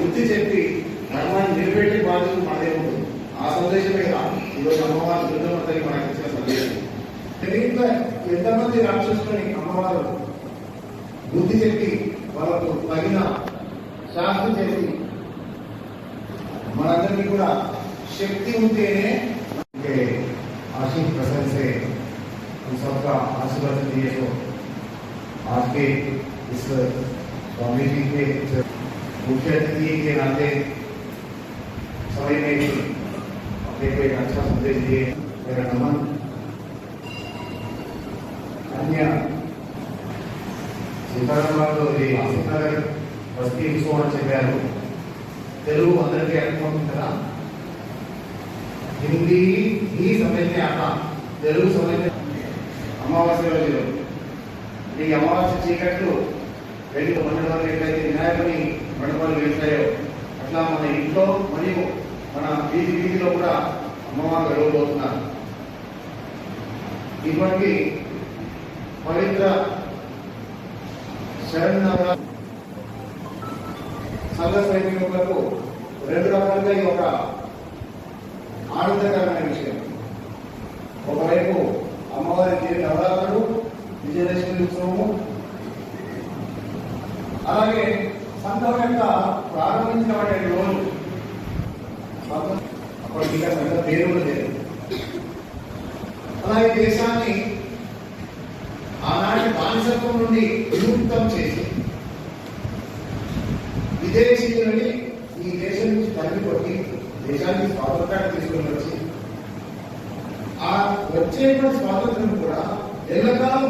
బుద్ధి చెప్పి ధర్మాన్ని నిలబెట్టే బాధ్యత మనదే ఉంటుంది ఆ సందేశమే కదా ఈరోజు అమ్మవారు దుర్గమ్మతని మనకి ఇచ్చిన సందేశం దీంట్లో ఎంతమంది రాక్షసులని అమ్మవారు బుద్ధి చెప్పి వాళ్ళకు తగిన శాస్త్రం చేసి మనందరికీ కూడా శక్తి ఉంటేనే उनके आशीष प्रसन्न से हम सबका आशीर्वाद दिए तो आज के इस स्वामी जी के इस मुख्य अतिथि के नाते समय में भी अपने को एक अच्छा संदेश दिए मेरा नमन अन्य సీతారామరావు ఇది ఆసిఫ్నగర్ బస్తీ ఉత్సవం అని చెప్పారు తెలుగు అందరికీ అర్థమవుతుంది కదా హిందీ ही समझ में आता తెలుగు समझ में అమావాస్య రోజులు ఈ అమావాస్య చీకట్లు వెళ్ళి మండలాలు ఎట్లయితే వినాయకుని మండపాలు వేస్తాయో అట్లా మన ఇంట్లో మరియు మన వీధి వీధిలో కూడా అమ్మవారు వెలవబోతున్నారు. ఇటువంటి పవిత్ర శరణ్ సంఘ సైనికులకు రెండు రకాలుగా ఈ ఒక ఆనందకరమైన విషయం. ఒకవైపు అమ్మవారి తీరు నవరాత్రులు విజయదశమి ఉత్సవము అలాగే సంఘం యొక్క ప్రారంభించినటువంటి రోజు. సంఘం- ఇంకా సంఘం పేరు కూడా లేదు. అలాగే దేశాన్ని ఆనాటి బానిసత్వం నుండి విముక్తం చేసి విదేశీయులని ఈ దేశం నుంచి తల్లి కొట్టి దేశానికి స్వాతంత్రాన్ని తీసుకుని వచ్చి ఆ వచ్చేటువంటి స్వాతంత్రం కూడా ఎల్లకాలం